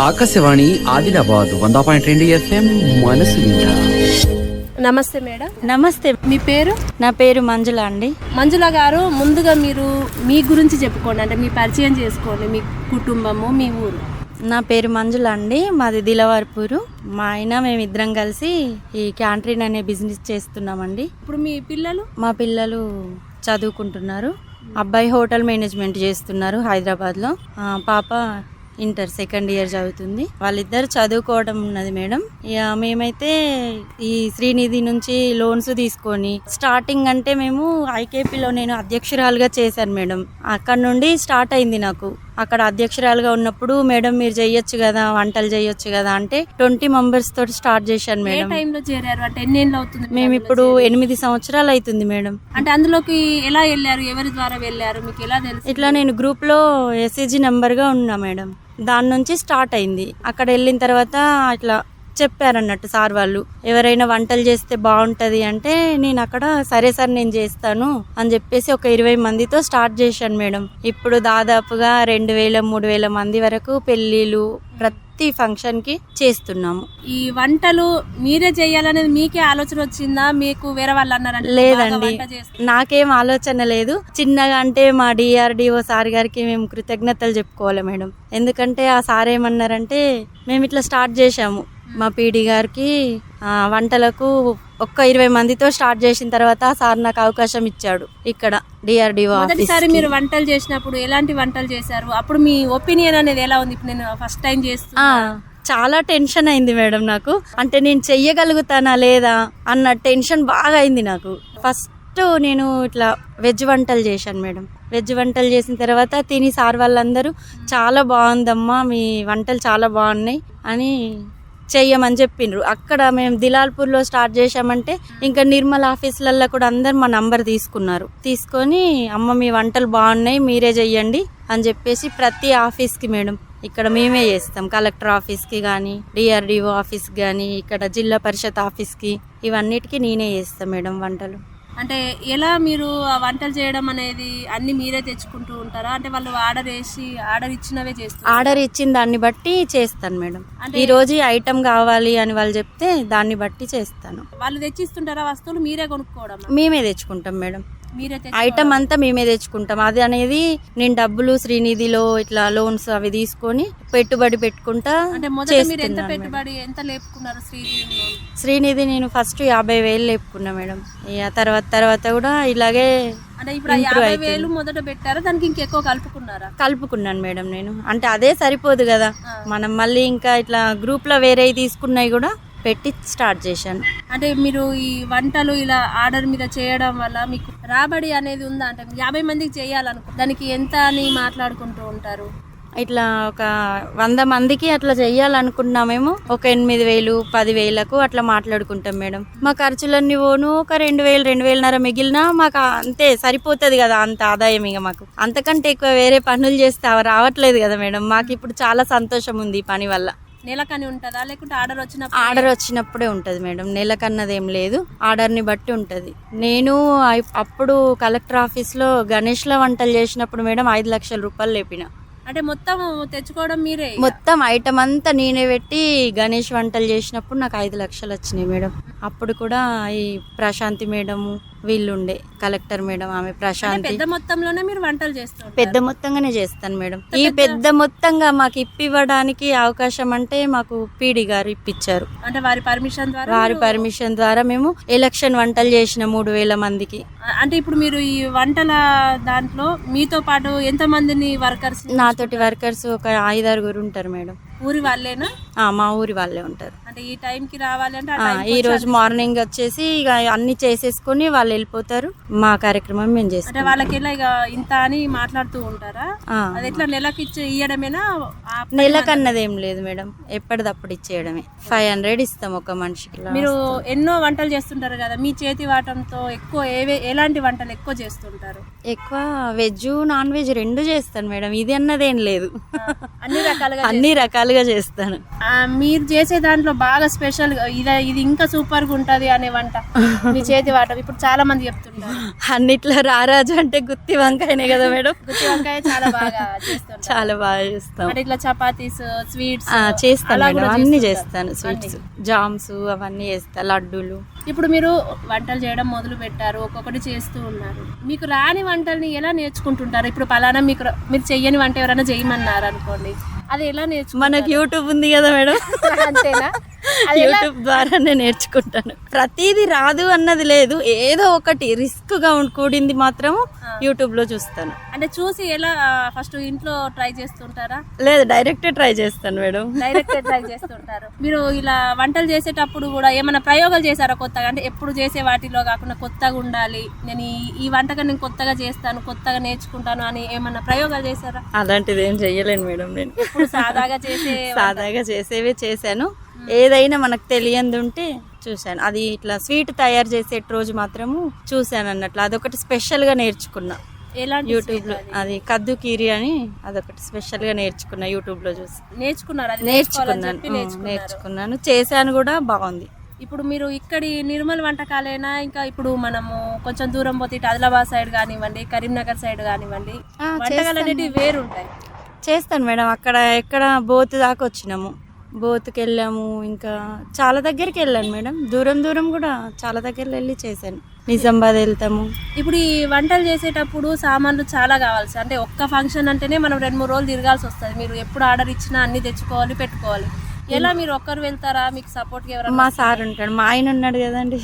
ఆకాశవాణి ఆదిలాబాద్ వంద పాయింట్ రెండు ఎఫ్ఎం మనసు నమస్తే మేడం. నమస్తే. మీ పేరు? నా పేరు మంజుల అండి. మంజుల గారు ముందుగా మీరు మీ గురించి చెప్పుకోండి. అంటే మీ పరిచయం చేసుకోండి. మీ కుటుంబము మీ ఊరు. నా పేరు మంజుల అండి. మాది దిలవార్పూరు. మా ఆయన మేమిద్దరం కలిసి ఈ క్యాంటీన్ అనే బిజినెస్ చేస్తున్నామండి. ఇప్పుడు మీ పిల్లలు? మా పిల్లలు చదువుకుంటున్నారు. అబ్బాయి హోటల్ మేనేజ్మెంట్ చేస్తున్నారు హైదరాబాద్లో. ఆ, పాప ఇంటర్ సెకండ్ ఇయర్ చదువుతుంది. వాళ్ళిద్దరు చదువుకోవడం ఉన్నది మేడం. ఇక మేమైతే ఈ శ్రీనిధి నుంచి లోన్స్ తీసుకొని స్టార్టింగ్ అంటే మేము ఐకేపీలో నేను అధ్యక్షురాలుగా చేశాను మేడం. అక్కడ నుండి స్టార్ట్ అయింది నాకు. అక్కడ అధ్యక్షురాలుగా ఉన్నప్పుడు మేడం మీరు చెయ్యొచ్చు కదా వంటలు చేయొచ్చు కదా అంటే ట్వంటీ మెంబర్స్ తోటి స్టార్ట్ చేశాను మేడం. టైంలో చేరారు? అంటే ఎన్ని ఏళ్ళు అవుతుంది మేము ఇప్పుడు? ఎనిమిది సంవత్సరాలు అవుతుంది మేడం. అంటే అందులోకి ఎలా వెళ్ళారు? ఎవరి ద్వారా వెళ్ళారు? మీకు ఎలా తెలుసు? ఇట్లా నేను గ్రూప్లో ఎస్ఏజీ నెంబర్గా ఉన్నా మేడం. దాని నుంచి స్టార్ట్ అయింది. అక్కడ వెళ్ళిన తర్వాత ఇట్లా చెప్పారన్నట్టు సార్ వాళ్ళు. ఎవరైనా వంటలు చేస్తే బాగుంటది అంటే నేను అక్కడ సరే సార్ నేను చేస్తాను అని చెప్పేసి ఒక ఇరవై మందితో స్టార్ట్ చేశాను మేడం. ఇప్పుడు దాదాపుగా రెండు వేల మూడు వేల మంది వరకు పెళ్ళిళ్ళు ప్రతి ఫంక్షన్కి చేస్తున్నాము. ఈ వంటలు మీరే చేయాలనేది మీకే ఆలోచన వచ్చిందా? మీకు వేరే వాళ్ళు అన్నారంటే లేదండి. నాకేం ఆలోచన లేదు. చిన్నగా అంటే మా డిఆర్డిఓ సార్ గారికి మేము కృతజ్ఞతలు చెప్పుకోవాలి మేడం. ఎందుకంటే ఆ సార్ ఏమన్నారంటే మేము ఇట్లా స్టార్ట్ చేశాము. మా పీడి గారికి వంటలకు ఒక్క ఇరవై మందితో స్టార్ట్ చేసిన తర్వాత సార్ నాకు అవకాశం ఇచ్చాడు ఇక్కడ డిఆర్డిఓ మొదటిసారి మీరు వంటలు చేసినప్పుడు ఎలాంటి వంటలు చేశారు? అప్పుడు మీ ఒపీనియన్ అనేది ఎలా ఉంది? ఇప్పుడు నేను ఫస్ట్ టైం చేస్తున్నా. చాలా టెన్షన్ అయింది మేడం నాకు. అంటే నేను చెయ్యగలుగుతానా లేదా అన్న టెన్షన్ బాగా అయింది నాకు. ఫస్ట్ నేను ఇట్లా వెజ్ వంటలు చేశాను మేడం. వెజ్ వంటలు చేసిన తర్వాత తిని సార్ వాళ్ళందరూ చాలా బాగుందమ్మా మీ వంటలు చాలా బాగున్నాయి అని చెయ్యమని చెప్పిండ్రు అక్కడ మేము దిలాల్పూర్లో స్టార్ట్ చేశామంటే ఇంకా నిర్మల్ ఆఫీసులలో కూడా అందరు మా నంబర్ తీసుకున్నారు. తీసుకొని అమ్మ మీ వంటలు బాగున్నాయి మీరే చెయ్యండి అని చెప్పేసి ప్రతి ఆఫీస్కి మేడం ఇక్కడ మేమే చేస్తాం. కలెక్టర్ ఆఫీస్కి కానీ డిఆర్డిఓ ఆఫీస్కి కానీ ఇక్కడ జిల్లా పరిషత్ ఆఫీస్కి ఇవన్నిటికీ నేనే చేస్తాను మేడం వంటలు. అంటే ఎలా మీరు ఆ వంటలు చేయడం అనేది అన్ని మీరే తెచ్చుకుంటూ ఉంటారా? అంటే వాళ్ళు ఆర్డర్ వేసి ఆర్డర్ ఇచ్చినవే చేస్తారు. ఆర్డర్ ఇచ్చిన దాన్ని బట్టి చేస్తాను మేడం. ఈ రోజు ఐటమ్ కావాలి అని వాళ్ళు చెప్తే దాన్ని బట్టి చేస్తాను. వాళ్ళు తెచ్చిస్తుంటారా వస్తువులు మీరే కొనుక్కోవడం మేమే తెచ్చుకుంటాం మేడం. ఐటమ్ అంతా మేమే తెచ్చుకుంటాం. అది అనేది నేను డబ్బులు శ్రీనిధిలో ఇట్లా లోన్స్ అవి తీసుకొని పెట్టుబడి పెట్టుకుంటా శ్రీనిధి నేను ఫస్ట్ యాభై వేలు లేపుకున్నా మేడం. ఇక తర్వాత తర్వాత కూడా ఇలాగే మొదట పెట్టారా? దానికి ఇంకెక్కువ కలుపుకున్నారా? కలుపుకున్నాను మేడం నేను. అంటే అదే సరిపోదు కదా. మనం మళ్ళీ ఇంకా ఇట్లా గ్రూప్లో వేరే తీసుకున్నాయి కూడా పెట్టి స్టార్ట్ చేశాను. అంటే మీరు ఈ వంటలు ఇలా ఆర్డర్ మీద చేయడం వల్ల మీకు రాబడి అనేది ఉందా? అంటే యాభై మందికి చేయాలనుకో దానికి ఎంత అని మాట్లాడుకుంటూ ఉంటారు? ఇట్లా ఒక వంద మందికి అట్లా చెయ్యాలనుకున్నామేమో ఒక ఎనిమిది వేలు పది వేలకు అట్లా మాట్లాడుకుంటాం మేడం. మా ఖర్చులన్నీ పోను ఒక రెండు వేలు రెండు వేలన్నర మిగిలినా మాకు అంతే సరిపోతుంది కదా అంత ఆదాయం ఇక మాకు. అంతకంటే ఎక్కువ వేరే పనులు చేస్తే అవి రావట్లేదు కదా మేడం. మాకు ఇప్పుడు చాలా సంతోషం ఉంది ఈ పని వల్ల. నెలకని ఉంటుందా? లేకుంటే ఆర్డర్ వచ్చినప్పుడు ఆర్డర్ వచ్చినప్పుడే ఉంటుంది మేడం. నెలకన్నది ఏం లేదు. ఆర్డర్ని బట్టి ఉంటుంది. నేను అప్పుడు కలెక్టర్ ఆఫీస్లో గణేష్ల వంటలు చేసినప్పుడు మేడం ఐదు లక్షల రూపాయలు లేపిన. అంటే మొత్తం తెచ్చుకోవడం మీరే. మొత్తం ఐటమ్ అంతా నేనే పెట్టి గణేష్ వంటలు చేసినప్పుడు నాకు ఐదు లక్షలు వచ్చినాయి మేడం. అప్పుడు కూడా ఈ ప్రశాంతి మేడము వీళ్ళుండే కలెక్టర్ మేడం ఆమె ప్రశాంతి. పెద్ద మొత్తంలోనే మీరు వంటలు చేస్తారు పెద్ద మొత్తంగానే చేస్తాను మేడం. ఈ పెద్ద మొత్తంగా మాకు ఇప్పివ్వడానికి అవకాశం అంటే మాకు పీడి గారు ఇప్పించారు అంటే వారి పర్మిషన్ ద్వారా వారి పర్మిషన్ ద్వారా మేము ఎలక్షన్ వంటలు చేసిన మూడు వేల మందికి. అంటే ఇప్పుడు మీరు ఈ వంటల దాంట్లో మీతో పాటు ఎంత మందిని వర్కర్స్? నాతోటి వర్కర్స్ ఒక ఐదారుగురు ఉంటారు మేడం. ఊరి వాళ్ళేనా? మా ఊరి వాళ్ళే ఉంటారు. అంటే ఈ టైం కి రావాలి అంటే ఆ ఆ, టైంకి ఈ రోజు మార్నింగ్ వచ్చేసి ఇక అన్ని చేసేసుకొని వాళ్ళు వెళ్ళిపోతారు. మా కార్యక్రమం మేము అంటే చేస్తాం వాళ్ళకి ఇక ఇంత అని మాట్లాడుతూ ఉంటారా. అది ఎట్లా నెలకి ఇచ్చి నెలకన్నది ఏం లేదు మేడం. ఎప్పటిదప్పుడు ఇచ్చేయడమే. ఫైవ్ హండ్రెడ్ ఇస్తాం ఒక మనిషికి మీరు. ఎన్నో వంటలు చేస్తుంటారు కదా మీ చేతి వాటంతో ఎక్కువ ఏవే ఎలాంటి వంటలు ఎక్కువ చేస్తుంటారు? ఎక్కువ వెజ్ నాన్ వెజ్ రెండు చేస్తాను మేడం. ఇది అన్నది లేదు. అన్ని రకాలుగా అన్ని రకాలుగా స్పెషల్గా చేస్తాను. మీరు చేసే దాంట్లో బాగా స్పెషల్ ఇది ఇది ఇంకా సూపర్గా ఉంటది అనే వంట మీ చేతి వాట. ఇప్పుడు చాలా మంది చెప్తుంటారు. అన్నిట్లో రారాజు అంటే గుత్తి వంకాయనే కదా మేడం? గుత్తి వంకాయ చాలా బాగా చేస్తుంటారు. చాలా బాగా చేస్తాం. ఇట్లా చపాతీస్ స్వీట్స్ చేస్తాను మేడం. అన్ని. చేస్తాను స్వీట్స్ జామ్స్ అవన్నీ చేస్తా లడ్డూలు. ఇప్పుడు మీరు వంటలు చేయడం మొదలు పెట్టారు ఒక్కొక్కటి చేస్తూ ఉన్నారు. మీకు రాని వంటల్ని ఎలా నేర్చుకుంటుంటారు? ఇప్పుడు పలానా మీకు మీరు చెయ్యని వంట ఎవరైనా చేయమన్నారు అనుకోండి అది ఎలా నేర్చుకుంటారు? మనకు యూట్యూబ్ ఉంది కదా మేడం. అంతేనా? యూట్యూబ్ ద్వారానే నేర్చుకుంటాను. ప్రతిదీ రాదు అన్నది లేదు. ఏదో ఒకటి రిస్క్గా కూడింది మాత్రం యూట్యూబ్లో చూస్తాను. అంటే చూసి ఎలా ఫస్ట్ ఇంట్లో ట్రై చేస్తుంటారా? లేదు డైరెక్ట్ ట్రై చేస్తాను మేడం. డైరెక్ట్ ట్రై చేస్తుంటారు. మీరు ఇలా వంటలు చేసేటప్పుడు కూడా ఏమైనా ప్రయోగాలు చేశారా కొత్తగా? అంటే ఎప్పుడు చేసే వాటిలో కాకుండా కొత్తగా ఉండాలి. నేను ఈ వంటకం నేను కొత్తగా చేస్తాను కొత్తగా నేర్చుకుంటాను అని ఏమన్నా ప్రయోగాలు చేశారా? అలాంటిది ఏం చెయ్యలేను మేడం నేను. సాదాగా చేసే సాదాగా చేసేవే చేశాను. ఏదైనా మనకు తెలియంది ఉంటే చూశాను. అది ఇట్లా స్వీట్ తయారు చేసే రోజు మాత్రము చూశాను అన్నట్లు. అదొకటి స్పెషల్గా నేర్చుకున్నా. ఎలాంటి యూట్యూబ్లో. అది? కద్దు కీరి అని అదొకటి స్పెషల్గా నేర్చుకున్నా యూట్యూబ్లో చూసి. నేర్చుకున్నారు? నేర్చుకున్నాను. నేర్చుకున్నాను. చేశాను కూడా బాగుంది. ఇప్పుడు మీరు ఇక్కడి నిర్మల్ వంటకాలైనా? ఇంకా ఇప్పుడు మనము కొంచెం దూరం పోతే ఇటు ఆదిలాబాద్ సైడ్ కానివ్వండి కరీంనగర్ సైడ్ కానివ్వండి వంటకాలు అనేటివి వేరుంటాయి. చేస్తాను మేడం. అక్కడ ఎక్కడ బోత్ దాకా వచ్చినాము. బోత్కి వెళ్ళాము ఇంకా చాలా దగ్గరికి వెళ్ళాను మేడం. దూరం దూరం కూడా చాలా దగ్గర వెళ్ళి చేశాను. నిజామాబాద్ వెళ్తాము. ఇప్పుడు ఈ వంటలు చేసేటప్పుడు సామాన్లు చాలా కావాల్సి అంటే ఒక్క ఫంక్షన్ అంటేనే మనం రెండు మూడు రోజులు తిరగాల్సి వస్తుంది. మీరు ఎప్పుడు ఆర్డర్ ఇచ్చినా అన్ని తెచ్చుకోవాలి పెట్టుకోవాలి. ఎలా మీరు ఒక్కరు వెళ్తారా? మీకు సపోర్ట్ ఎవరైనా మా సార్ ఉంటాడు. మా ఆయన ఉన్నాడు కదండి.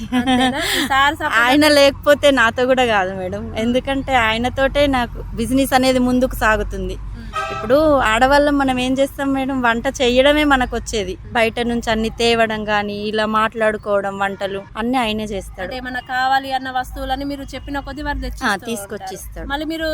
సార్ ఆయన లేకపోతే నాతో కూడా కాదు మేడం. ఎందుకంటే ఆయనతోటే నాకు బిజినెస్ అనేది ముందుకు సాగుతుంది. ఇప్పుడు ఆడవాళ్ళం మనం ఏం చేస్తాం మేడం? వంట చేయడమే మనకు వచ్చేది బయట నుంచి అన్ని తేవడం కానీ ఇలా మాట్లాడుకోవడం వంటలు అన్ని ఆయనే చేస్తాడు. ఏమన్నా కావాలి అన్న వస్తువులని మీరు చెప్పిన కొద్ది వారు తీసుకొచ్చి ఇస్తాడు మళ్ళీ మీరు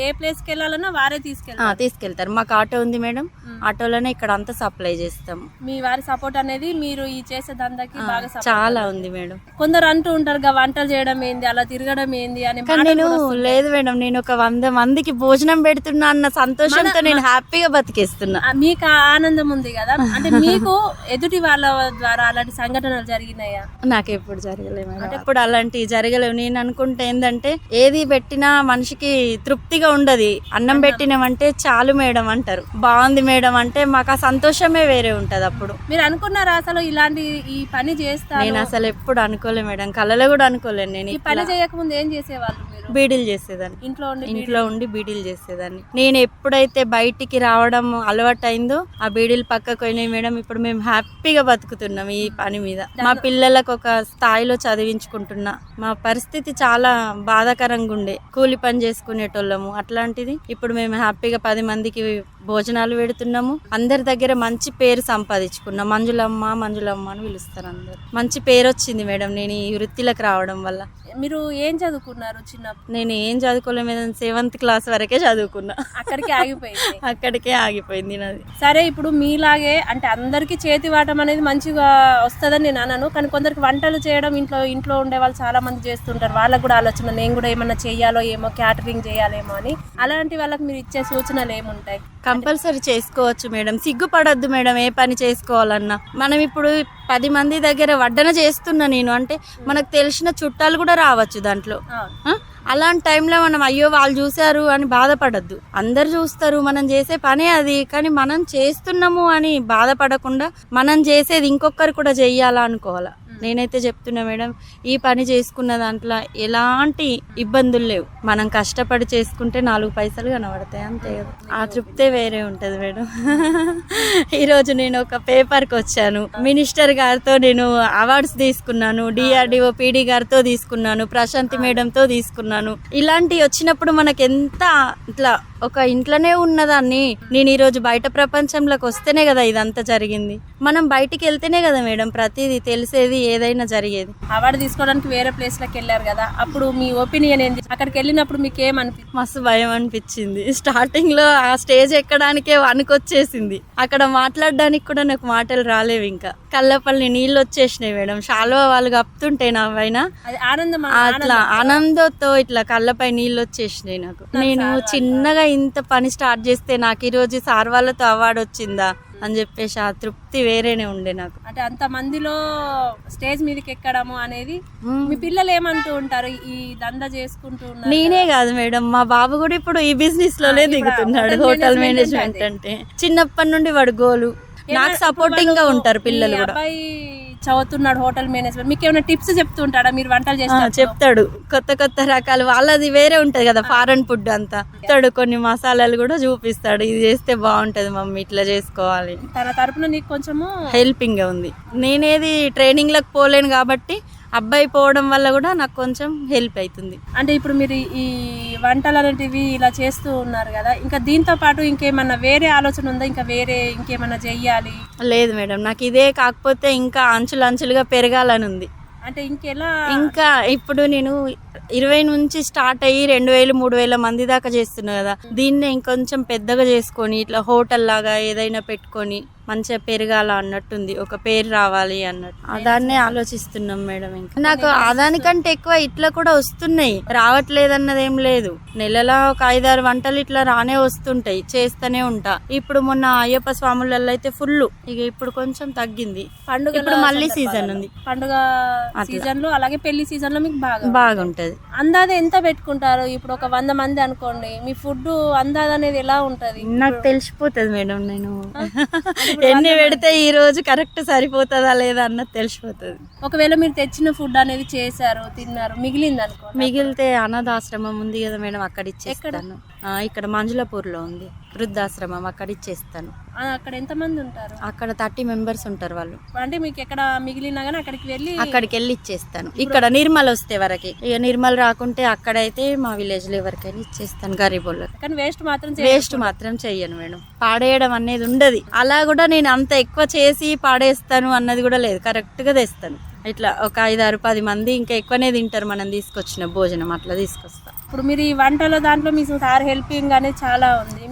ఏ- ప్లేస్కి వెళ్ళాలన్నా వారే తీసుకెళ్తారు. తీసుకెళ్తారు. మాకు ఆటో ఉంది మేడం. ఆటోలోనే ఇక్కడ అంతా సప్లై చేస్తాం. మీ వారి సపోర్ట్ అనేది మీరు ఈ చేసే దందాకి బాగా చాలా ఉంది మేడం. కొందరు అంటూ ఉంటారు "గా వంటలు చేయడం ఏంది అలా తిరగడం ఏంది అని నేను. లేదు మేడం నేను ఒక వంద మందికి భోజనం పెడుతున్నా అన్న సంతోషంతో నేను హ్యాపీగా బతికేస్తున్నా. మీకు ఆ ఆనందం ఉంది కదా? అంటే మీకు ఎదుటి వాళ్ళ ద్వారా అలాంటి సంఘటనలు జరిగినాయా? నాకు ఎప్పుడు జరగలేదు మేడం. ఎప్పుడు అలాంటివి జరగలేవు. నేను అనుకుంటే ఏంటంటే ఏది పెట్టినా మనిషికి తృప్తిగా ఉండదు. అన్నం పెట్టినామంటే చాలు మేడం అంటారు. బాగుంది మేడం అంటే మాకు ఆ సంతోషమే వేరే ఉంటది అప్పుడు. మీరు అనుకున్నారా అసలు ఇలాంటి ఈ పని చేస్తారు? నేను అసలు ఎప్పుడు అనుకోలే మేడం. కళ్ళలో కూడా అనుకోలేను నేను ఈ పని చేయకముందు ఏం చేసేవాళ్ళు బీడీలు చేసేదాన్ని. ఇంట్లో ఉండి ఇంట్లో ఉండి బీడీలు చేసేదాన్ని. నేను ఎప్పుడైతే బయటికి రావడం అలవాటు అయిందో ఆ బీడీలు పక్కకు పోయినాయి మేడం. ఇప్పుడు మేము హ్యాపీగా బతుకుతున్నాం ఈ పని మీద. మా పిల్లలకు ఒక స్థాయిలో చదివించుకుంటున్నా. మా పరిస్థితి చాలా బాధాకరంగా ఉండే. కూలి పని చేసుకునేటోళ్ళము. అట్లాంటిది ఇప్పుడు మేము హ్యాపీగా పది మందికి భోజనాలు పెడుతున్నాము. అందరి దగ్గర మంచి పేరు సంపాదించుకున్నాం. మంజులమ్మ మంజులమ్మ అని పిలుస్తారు అందరు. మంచి పేరు వచ్చింది మేడం నేను ఈ వృత్తిలోకి రావడం వల్ల. మీరు ఏం చదువుకున్నారు చిన్నప్పుడు? నేను ఏం చదువుకోలే మేడం. సెవెంత్ క్లాస్ వరకే చదువుకున్నా. అక్కడికి ఆగిపోయింది. అక్కడికే ఆగిపోయింది నాది. సరే ఇప్పుడు మీలాగే అంటే అందరికీ చేతి వాటం అనేది మంచిగా వస్తుందని నేను అనను కానీ కొందరికి వంటలు చేయడం ఇంట్లో ఇంట్లో ఉండే వాళ్ళు చాలా మంది చేస్తుంటారు. వాళ్ళకు కూడా ఆలోచన నేను కూడా ఏమన్నా చేయాలో ఏమో క్యాటరింగ్ చేయాలేమో అని. అలాంటి వాళ్ళకి మీరు ఇచ్చే సూచనలు ఏముంటాయి? కంపల్సరీ చేసుకోవచ్చు మేడం. సిగ్గుపడొద్దు మేడం ఏ పని చేసుకోవాలన్నా. మనం ఇప్పుడు పది మంది దగ్గర వడ్డన చేస్తున్నా నేను అంటే మనకు తెలిసిన చుట్టాలు కూడా రావచ్చు దాంట్లో? అలాంటి టైంలో మనం అయ్యో వాళ్ళు చూశారు అని బాధపడద్దు. అందరు చూస్తారు మనం చేసే పనే అది. కానీ మనం చేస్తున్నాము అని బాధపడకుండా మనం చేసేది ఇంకొకరు కూడా చెయ్యాలా అనుకోవాలా? నేనైతే చెప్తున్నా మేడం ఈ పని చేసుకున్న దాంట్లో ఎలాంటి ఇబ్బందులు లేవు. మనం కష్టపడి చేసుకుంటే నాలుగు పైసలు కనబడతాయి అంతే కదా? ఆ తృప్తే వేరే ఉంటుంది మేడం. ఈరోజు నేను ఒక పేపర్కి వచ్చాను. మినిస్టర్ గారితో నేను అవార్డ్స్ తీసుకున్నాను డిఆర్డిఓ పీడీ గారితో తీసుకున్నాను ప్రశాంతి మేడంతో తీసుకున్నాను. ఇలాంటివి వచ్చినప్పుడు మనకి ఎంత ఇట్లా ఒక ఇంట్లోనే ఉన్నదాన్ని. నేను ఈరోజు బయట ప్రపంచంలోకి వస్తేనే కదా ఇదంతా జరిగింది. మనం బయటికి వెళ్తేనే కదా మేడం ప్రతిదీ తెలిసేది ఏదైనా జరిగేది. అవార్డు తీసుకోవడానికి వేరే ప్లేస్లకు వెళ్ళారు కదా అప్పుడు మీ ఒపీనియన్ ఏంది? అక్కడికి వెళ్ళినప్పుడు మీకు ఏమనిపించింది మస్తు భయం అనిపించింది. స్టార్టింగ్లో ఆ స్టేజ్ ఎక్కడానికే వణుకొచ్చేసింది. అక్కడ మాట్లాడడానికి కూడా నాకు మాటలు రాలేవు ఇంకా. కళ్ళపల్లి నీళ్ళు వచ్చేసినాయి మేడం. శాలువా వాళ్ళు కప్పుతుంటే నా పైన. అట్లా ఆనందంతో ఇట్లా కళ్ళపై నీళ్ళు వచ్చేసినాయి నాకు. నేను చిన్నగా ఇంత పని స్టార్ట్ చేస్తే నాకు ఈ రోజు సార్ వాళ్ళతో అవార్డు వచ్చిందా అని చెప్పేసి ఆ తృప్తి వేరేనే ఉండే నాకు. అంటే అంత మందిలో స్టేజ్ మీదకి ఎక్కడము అనేది. మీ పిల్లలు ఏమంటూ ఉంటారు? ఈ దందా చేసుకుంటూ ఉన్నారు నేనే కాదు. మేడం మా బాబు కూడా ఇప్పుడు ఈ బిజినెస్లోనే దిగుతున్నాడు హోటల్ మేనేజ్మెంట్ అంటే. చిన్నప్పటి నుండి వాడు గోలు. నాకు సపోర్టింగ్గా ఉంటారు పిల్లలు కూడా. చదువుతున్నాడు హోటల్ మేనేజ్మెంట్. మీకు ఏమైనా టిప్స్ చెప్తూ ఉంటాడా మీరు వంటలు చేస్తారు. చెప్తాడు. కొత్త కొత్త రకాలు. వాళ్ళది వేరే ఉంటది కదా ఫారెన్ ఫుడ్ అంతా. చెప్తాడు కొన్ని మసాలాలు కూడా చూపిస్తాడు. ఇది చేస్తే బాగుంటది మమ్మీ ఇట్లా చేసుకోవాలి. తన తరపున నీకు కొంచెము హెల్పింగ్ ఉంది. నేనేది ట్రైనింగ్లకు పోలేను కాబట్టి అబ్బాయి పోవడం వల్ల కూడా నాకు కొంచెం హెల్ప్ అవుతుంది అంటే ఇప్పుడు మీరు ఈ వంటలు అనేటివి ఇలా చేస్తూ ఉన్నారు కదా ఇంకా దీంతో పాటు ఇంకేమన్నా వేరే ఆలోచన ఉందా? ఇంకా వేరే ఇంకేమన్నా చెయ్యాలి? లేదు మేడం నాకు ఇదే కాకపోతే ఇంకా అంచులు అంచులుగా పెరగాలని ఉంది. అంటే ఇంకెలా? ఇంకా ఇప్పుడు నేను ఇరవై నుంచి స్టార్ట్ అయ్యి రెండు వేలు మూడు వేల మంది దాకా చేస్తున్నా కదా దీన్నే ఇంకొంచెం పెద్దగా చేసుకొని ఇట్లా హోటల్ లాగా ఏదైనా పెట్టుకొని మంచిగా పెరగాల అన్నట్టుంది. ఒక పేరు రావాలి అన్నట్టు. దాన్నే ఆలోచిస్తున్నాం మేడం ఇంకా. నాకు ఆదానికంటే ఎక్కువ ఇట్లా కూడా వస్తున్నాయి. రావట్లేదన్నది ఏం లేదు. నెలలా ఒక ఐదారు వంటలు ఇట్లా రానే వస్తుంటాయి. చేస్తూనే ఉంటా. ఇప్పుడు మొన్న అయ్యప్ప స్వాములలో అయితే ఫుల్ ఇక ఇప్పుడు కొంచెం తగ్గింది. పండుగ ఇప్పుడు మళ్ళీ సీజన్ ఉంది. పండుగ సీజన్లో అలాగే పెళ్ళి సీజన్లో మీకు బాగా బాగుంటది. అందాద ఎంత పెట్టుకుంటారు? ఇప్పుడు ఒక వంద మంది అనుకోండి మీ ఫుడ్ అందాద అనేది ఎలా ఉంటది? నాకు తెలిసిపోతుంది మేడం నేను. ఎన్ని పెడితే ఈ రోజు కరెక్ట్ సరిపోతుందా లేదా అన్నది తెలిసిపోతుంది. ఒకవేళ మీరు తెచ్చిన ఫుడ్ అనేది చేశారు తిన్నారు మిగిలింది అనుకో. మిగిలితే అనాథాశ్రమం ఉంది కదా మేడం అక్కడ ఇచ్చేస్తాను. ఆ, ఇక్కడ మంజులాపూర్లో ఉంది. వృద్ధాశ్రమం అక్కడ ఇచ్చేస్తాను. అక్కడ ఎంత మంది ఉంటారు? అక్కడ థర్టీ మెంబర్స్ ఉంటారు వాళ్ళు. అంటే మీకు ఎక్కడ మిగిలినా కానీ అక్కడికి వెళ్ళి అక్కడికి వెళ్ళి ఇచ్చేస్తాను. ఇక్కడ నిర్మల్ వస్తే వరకి. ఇక నిర్మల్ రాకుంటే అక్కడైతే మా విలేజ్లో ఎవరికైనా ఇచ్చేస్తాను గరీబ్ కానీ వేస్ట్ మాత్రం. వేస్ట్ మాత్రం చెయ్యను మేడం. పాడేయడం అనేది ఉండదు. అలా కూడా నేను అంత ఎక్కువ చేసి పాడేస్తాను అన్నది కూడా లేదు. కరెక్ట్గా తెస్తాను. ఇట్లా ఒక ఐదారు పది మంది ఇంకా ఎక్కువనే తింటారు మనం తీసుకొచ్చిన భోజనం అట్లా తీసుకొస్తా. ఇప్పుడు మీరు ఈ వంటలో దాంట్లో మీ సార్ హెల్పింగ్ అనేది చాలా ఉంది.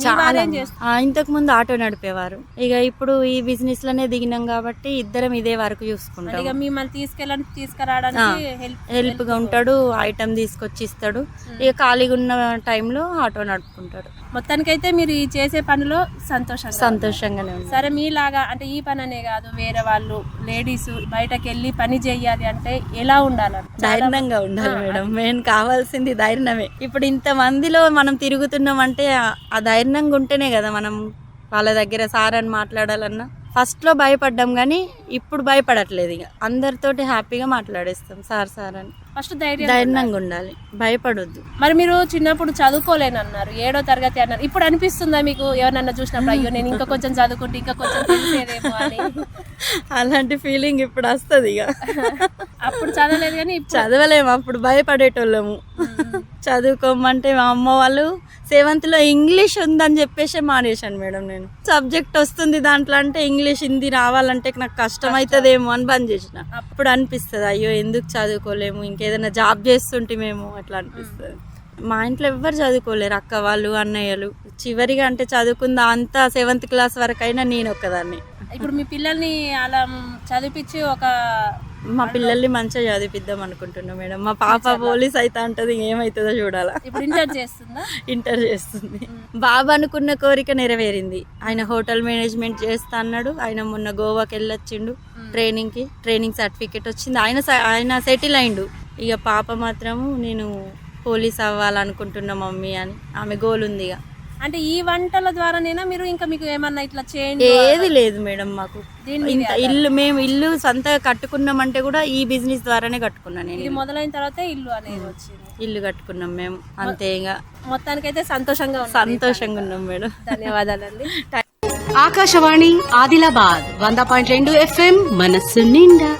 ఆ, ఇంతకు ముందు ఆటో నడిపేవారు. ఇక ఇప్పుడు ఈ బిజినెస్లోనే దిగినాం కాబట్టి ఇద్దరం ఇదే వరకు చూసుకుంటాం. ఇక మిమ్మల్ని తీసుకెళ్ళడానికి తీసుకురావడానికి హెల్ప్ హెల్ప్గా ఉంటాడు ఐటమ్ తీసుకొచ్చి ఇస్తాడు. ఇక ఖాళీగా ఉన్న టైంలో ఆటో నడుపుకుంటాడు. మొత్తానికైతే మీరు ఈ చేసే పనిలో సంతోషంగా సంతోషంగానే ఉంది సరే మీలాగా అంటే ఈ పని అనే కాదు వేరే వాళ్ళు లేడీస్ బయటకు వెళ్ళి పని చేయాలి అంటే ఎలా ఉండాలంట ధైర్యంగా ఉండాలి మేడం. మెయిన్ కావాల్సింది ధైర్యమే. ఇప్పుడు ఇంత మందిలో మనం తిరుగుతున్నాం అంటే ఆ- ధైర్యంగా ఉంటేనే కదా మనం వాళ్ళ దగ్గర సార్ అని మాట్లాడాలన్నా ఫస్ట్లో భయపడ్డాం కానీ ఇప్పుడు భయపడట్లేదు ఇక. అందరితోటి హ్యాపీగా మాట్లాడేస్తాం సార్ సార్ అని. ఫస్ట్ ధైర్యం ధైర్యంగా ఉండాలి. భయపడొద్దు. మరి మీరు చిన్నప్పుడు చదువుకోలేను అన్నారు ఏడో తరగతి అన్నారు. ఇప్పుడు అనిపిస్తుందా మీకు ఎవరన్నా చూసినప్పుడు అయ్యో నేను ఇంకా కొంచెం చదువుకుంటే ఇంకా కొంచెం తెలిసేదేమో అని? అలాంటి ఫీలింగ్ ఇప్పుడు వస్తుంది ఇక. అప్పుడు చదవలేదు కానీ ఇప్పుడు చదవలేము అప్పుడు భయపడేటోళ్ళము. చదువుకోమంటే మా అమ్మ వాళ్ళు సెవెంత్లో ఇంగ్లీష్ ఉందని చెప్పేసి మానేశాను మేడం నేను. సబ్జెక్ట్ వస్తుంది దాంట్లో అంటే ఇంగ్లీష్ హిందీ రావాలంటే నాకు కష్టం అవుతుందేమో అని బంద్ చేసిన. అప్పుడు అనిపిస్తుంది అయ్యో ఎందుకు చదువుకోలేము? ఇంకేదైనా జాబ్ చేస్తుంటే మేము అట్లా అనిపిస్తుంది. మా ఇంట్లో ఎవ్వరు చదువుకోలేరు అక్క వాళ్ళు అన్నయ్యలు. చివరిగా అంటే చదువుకుందా అంతా సెవెంత్ క్లాస్ వరకు అయినా నేను ఒక్కదాన్ని. ఇప్పుడు మీ పిల్లల్ని అలా చదివిపించి ఒక మా పిల్లల్ని మంచిగా చదివిద్దాం అనుకుంటున్నా మేడం. మా పాప పోలీస్ అయితే అంటది ఏమవుతుందో చూడాలా. ఇప్పుడు ఇంటర్ చేస్తుందా? ఇంటర్ చేస్తుంది. బాబు అనుకున్న కోరిక నెరవేరింది. ఆయన హోటల్ మేనేజ్మెంట్ చేస్తా అన్నాడు. ఆయన మొన్న గోవాకి వెళ్ళొచ్చిండు ట్రైనింగ్కి ట్రైనింగ్ సర్టిఫికేట్ వచ్చింది. ఆయన ఆయన సెటిల్ అయిండు. ఇక పాప మాత్రము నేను పోలీస్ అవ్వాలనుకుంటున్నా మమ్మీ అని. ఆమె గోల్ ఉంది ఇక. అంటే ఈ వంటల ద్వారానేనా మీరు ఇంకా మీకు ఏమన్నా ఇట్లా చేంజ్ ఏది లేదు మేడం మాకు. ఇంత ఇల్లు మేము ఇల్లు సొంతగా కట్టుకున్నామంటే కూడా ఈ బిజినెస్ ద్వారానే కట్టుకున్నాను నేను. ఇది మొదలైన తర్వాత ఇల్లు అనేది వచ్చింది. ఇల్లు కట్టుకున్నాం మేము అంతే ఇక. మొత్తానికైతే సంతోషంగా సంతోషంగా ఉన్నాం మేడం. ధన్యవాదాలండి. ఆకాశవాణి ఆదిలాబాద్ వంద పాయింట్ రెండు ఎఫ్ఎం మనస్సు నిండా.